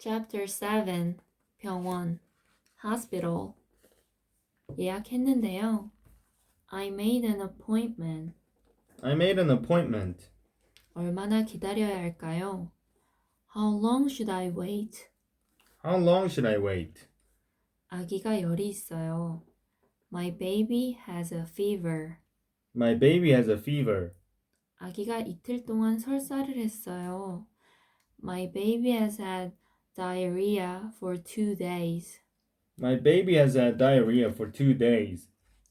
Chapter 7 병원 Hospital 예약했는데요. I made an appointment. I made an appointment. 얼마나 기다려야 할까요? How long should I wait? How long should I wait? 아기가 열이 있어요. My baby has a fever. My baby has a fever. 아기가 이틀 동안 설사를 했어요. My baby has had diarrhea for two days. My baby has had diarrhea for two days.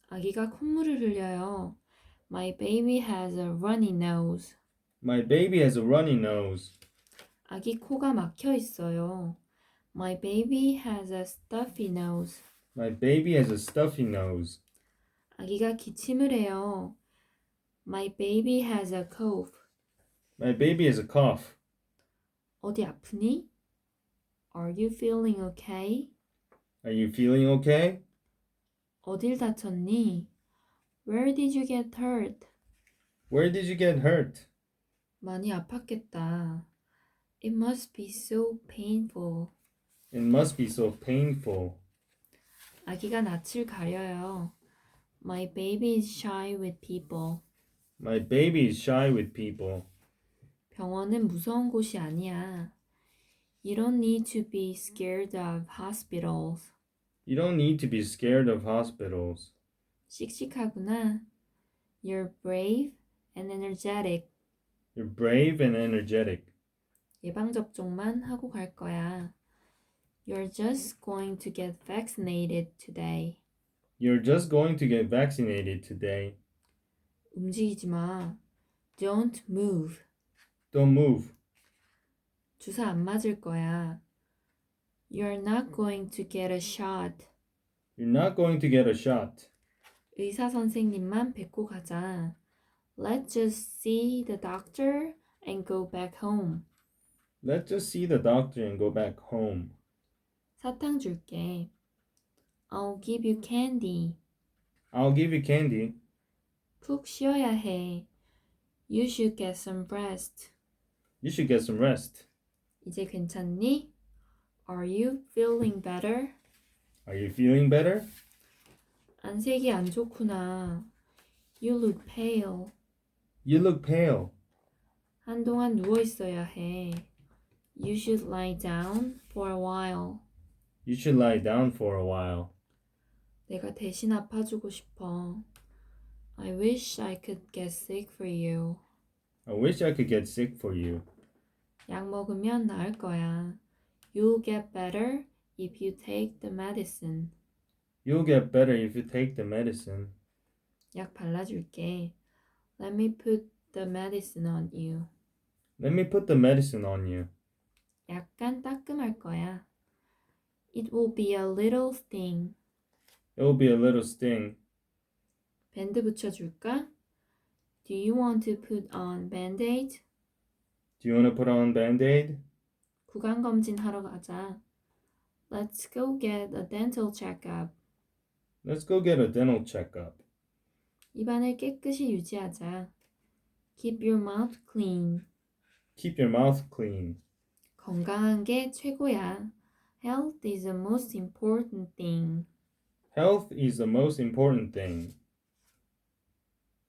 아기가 콧물을 흘려요. My baby has a runny nose. My baby has a runny nose. 아기 코가 막혀 있어요. My baby has a stuffy nose. My baby has a stuffy nose. 아기가 기침을 해요. My baby has a cough. My baby has a cough. 어디 아프니? Are you feeling okay? Are you feeling okay? 어딜 다쳤니? Where did you get hurt? Where did you get hurt? 많이 아팠겠다. It must be so painful. It must be so painful. 아기가 낯을 가려요. My baby is shy with people. My baby is shy with people. 병원은 무서운 곳이 아니야. You don't need to be scared of hospitals. You don't need to be scared of hospitals. 씩씩하구나. You're brave and energetic. You're brave and energetic. 예방접종만 하고 갈 거야. You're just going to get vaccinated today. You're just going to get vaccinated today. 움직이지 마. Don't move. Don't move. 주사 안 맞을 거야. You're not going to get a shot. You're not going to get a shot. 의사 선생님만 뵙고 가자. Let's just see the doctor and go back home. Let's just see the doctor and go back home. 사탕 줄게. I'll give you candy. I'll give you candy. 푹 쉬어야 해. You should get some rest. You should get some rest. 이제 괜찮니? Are you feeling better? Are you feeling better? 안색이 안 좋구나. You look pale. You look pale. 한동안 누워 있어야 해. You should lie down for a while. You should lie down for a while. 내가 대신 아파주고 싶어. I wish I could get sick for you. I wish I could get sick for you. 약 먹으면 나을 거야. You'll get better if you take the medicine. You'll get better if you take the medicine. 약 발라줄게. Let me put the medicine on you. Let me put the medicine on you. 약간 따끔할 거야. It will be a little sting. It will be a little sting. 밴드 붙여줄까? Do you want to put on band-aid? Do you want to put on band-aid? 구강 검진 하러 가자. Let's go get a dental checkup. Let's go get a dental checkup. 입안을 깨끗이 유지하자. Keep your mouth clean. Keep your mouth clean. 건강한 게 최고야. Health is the most important thing. Health is the most important thing.